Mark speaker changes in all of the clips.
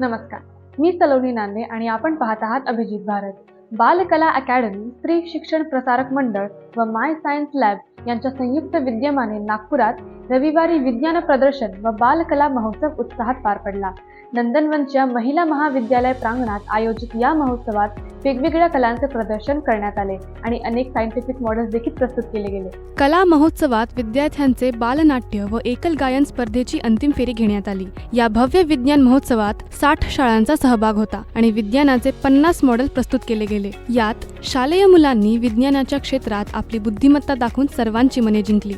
Speaker 1: नमस्कार. मी सलोनी नांदे आणि आपण पाहत आहात अभिजित भारत. बालकला अकॅडमी स्त्री शिक्षण प्रसारक मंडळ व माय सायन्स लॅब यांच्या संयुक्त विद्यमाने नागपुरात रविवारी विज्ञान प्रदर्शन व बालकला महोत्सव उत्साहात पार पडला. नंदनवनच्या महिला महाविद्यालय प्रांगणात आयोजित या महोत्सवात वेगवेगळ्या कलांचे प्रदर्शन करण्यात आले आणि अनेक सायंटिफिक मॉडेल्स देखील प्रस्तुत केले गेले.
Speaker 2: कला महोत्सवात विद्यार्थ्यांचे बालनाट्य व एकल गायन स्पर्धेची अंतिम फेरी घेण्यात आली. या भव्य विज्ञान महोत्सवात साठ शाळांचा सहभाग होता आणि विज्ञानाचे पन्नास मॉडेल प्रस्तुत केले गेले. यात शालेय मुलांनी विज्ञानाच्या क्षेत्रात आपली बुद्धिमत्ता दाखवून सर्वांची मने जिंकली.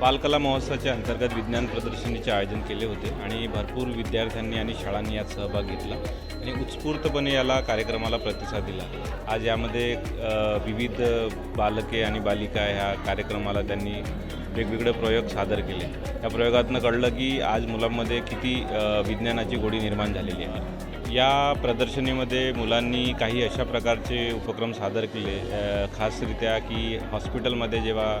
Speaker 3: बालकला महोत्सवाच्या अंतर्गत विज्ञान प्रदर्शनीचे आयोजन केले होते आणि भरपूर विद्यार्थ्यांनी आणि शाळांनी यात सहभाग घेतला आणि उत्स्फूर्तपणे याला कार्यक्रमाला प्रतिसाद दिला. आज यामध्ये विविध बालके आणि बालिका ह्या कार्यक्रमाला त्यांनी वेगवेगळे प्रयोग सादर केले. त्या प्रयोगातनं कळलं की आज मुलांमध्ये किती विज्ञानाची गोडी निर्माण झालेली आहे. या प्रदर्शनीमध्ये मुलांनी काही अशा प्रकारचे उपक्रम सादर केले खासरित्या की हॉस्पिटलमध्ये जेव्हा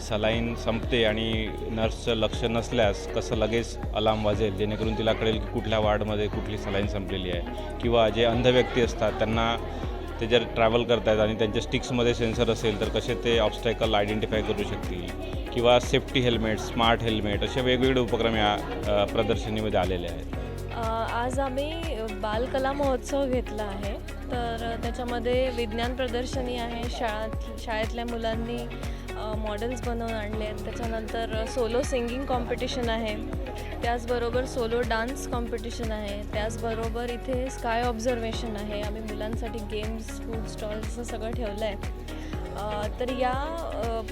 Speaker 3: सलाईन संपते आणि नर्सचं लक्ष नसल्यास कसं लगेच अलार्म वाजेल जेणेकरून तिला कळेल की कुठल्या वार्डमध्ये कुठली सलाईन संपलेली आहे. किंवा जे अंध व्यक्ती असतात त्यांना ते जर ट्रॅव्हल करतायत आणि त्यांच्या स्टिक्समध्ये सेन्सर असेल तर कसे ते ऑब्स्टॅकल आयडेंटिफाय करू शकतील? किंवा सेफ्टी हेल्मेट स्मार्ट हेल्मेट असे वेगवेगळे उपक्रम या प्रदर्शनीमध्ये आलेले आहेत.
Speaker 4: आज आम्ही बालकला महोत्सव घेतला आहे. तर त्याच्यामध्ये विज्ञान प्रदर्शनी आहे शाळात शाळेतल्या मुलांनी मॉडेल्स बनवून आणले आहेत. त्याच्यानंतर सोलो सिंगिंग कॉम्पिटिशन आहे. त्याचबरोबर सोलो डान्स कॉम्पिटिशन आहे. त्याचबरोबर इथे स्काय ऑब्झर्वेशन आहे. आम्ही मुलांसाठी गेम्स फूड स्टॉल्स सगळं ठेवलं आहे तर या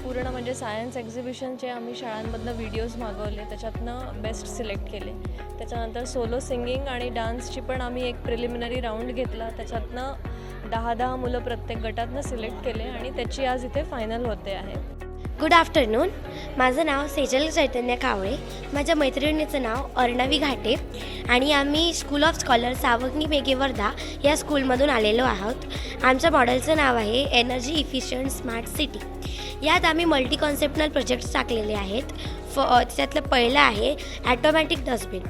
Speaker 4: पूर्ण म्हणजे सायन्स एक्झिबिशनचे आम्ही शाळांमधनं व्हिडिओज मागवले त्याच्यातनं बेस्ट सिलेक्ट केले. त्याच्यानंतर सोलो सिंगिंग आणि डान्सची पण आम्ही एक प्रिलिमिनरी राऊंड घेतला. त्याच्यातनं दहा दहा मुलं प्रत्येक गटातनं सिलेक्ट केले आणि त्याची आज इथे फायनल होते आहे.
Speaker 5: गुड आफ्टरनून माझं नाव सेजल चैतन्य कावळे. माझ्या मैत्रिणीचं नाव अर्णवी घाटे. आणि आम्ही स्कूल ऑफ स्कॉलर सावग्नी मेघे वर्धा या स्कूलमधून आलेलो आहोत. आमच्या मॉडेलचं नाव आहे एनर्जी इफिशियंट स्मार्ट सिटी यात आम्ही मल्टी कॉन्सेप्टनल प्रोजेक्ट्स टाकलेले आहेत. फ त्याच्यातलं पहिलं आहे ॲटोमॅटिक डस्टबिन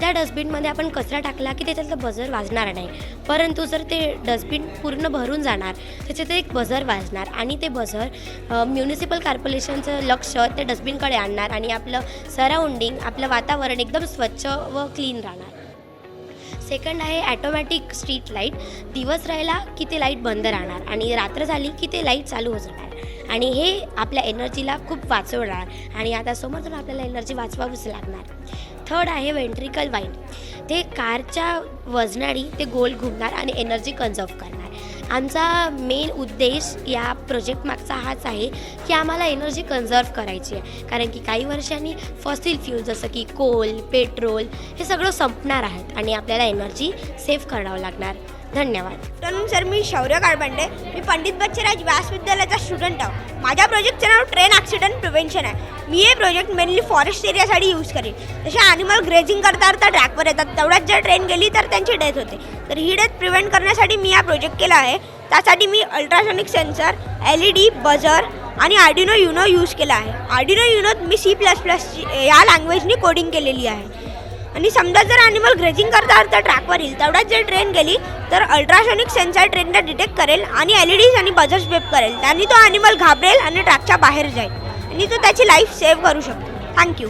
Speaker 5: त्या डस्टबिनमध्ये आपण कचरा टाकला की त्याच्यातलं बजर वाजणार नाही. परंतु जर ते डस्टबिन पूर्ण भरून जाणार त्याच्यात एक बजर वाजणार आणि ते बजर म्युनिसिपल कॉर्पोरेशनचं लक्ष त्या डस्टबिनकडे आणणार आणि आपलं सराउंडिंग आपलं वातावरण एकदम स्वच्छ व क्लीन राहणार. सेकंड आहे ॲटोमॅटिक स्ट्रीट लाइट दिवस राहिला की ते लाइट बंद राहणार आणि रात्र झाली की ते लाइट चालू होत राहणार. आणि हे आपल्या एनर्जीला खूप वाचवणार. आणि आता समोर आपल्याला एनर्जी वाचवावीच लागणार. थर्ड आहे वेंट्रिकल वाईन. ते कारच्या वजनाडी ते गोल घुमणार आणि एनर्जी कन्झर्व करणार. आमचा मेन उद्देश या प्रोजेक्ट मागचा हाच आहे की आम्हाला एनर्जी कन्झर्व करायची आहे. कारण की काही वर्षांनी फॉसिल फ्यूल जसं की कोल पेट्रोल हे सगळं संपणार आहेत आणि आपल्याला एनर्जी सेव्ह करावं लागणार. धन्यवाद.
Speaker 6: तर सर मी शौर्य काळबांडे मी पंडित बच्चराज व्यास विद्यालयाचा स्टुडंट आहो. माझ्या प्रोजेक्टचं नाव ट्रेन ॲक्सिडेंट प्रिव्हेन्शन आहे. मी हे प्रोजेक्ट मेनली फॉरेस्ट एरियासाठी यूज करेन. जसे ॲनिमल ग्रेझिंग करता करता ट्रॅकवर येतात. तेवढ्यात जर ट्रेन गेली तर त्यांची डेथ होते. तर ही डेथ प्रिव्हेंट करण्यासाठी मी हा प्रोजेक्ट केला आहे. त्यासाठी मी ultrasonic sensor L E D buzzer आणि आर्डिनो युनो यूज केला आहे. आर्डिनो युनोत मी सी प्लस प्लस या लँग्वेजनी कोडिंग केलेली आहे. आणि समजा जर ॲनिमल ग्रेझिंग करता करता ट्रॅकवर येईल तेवढ्यात जर ट्रेन गेली तर अल्ट्रासॉनिक सेन्सर ट्रेनला डिटेक्ट करेल आणि एल ई डीज आणि बजर्स बेप करेल. त्यांनी तो ॲनिमल घाबरेल आणि ट्रॅकच्या बाहेर जाईल. आणि तो त्याची लाईफ सेव्ह करू शकतो. थँक्यू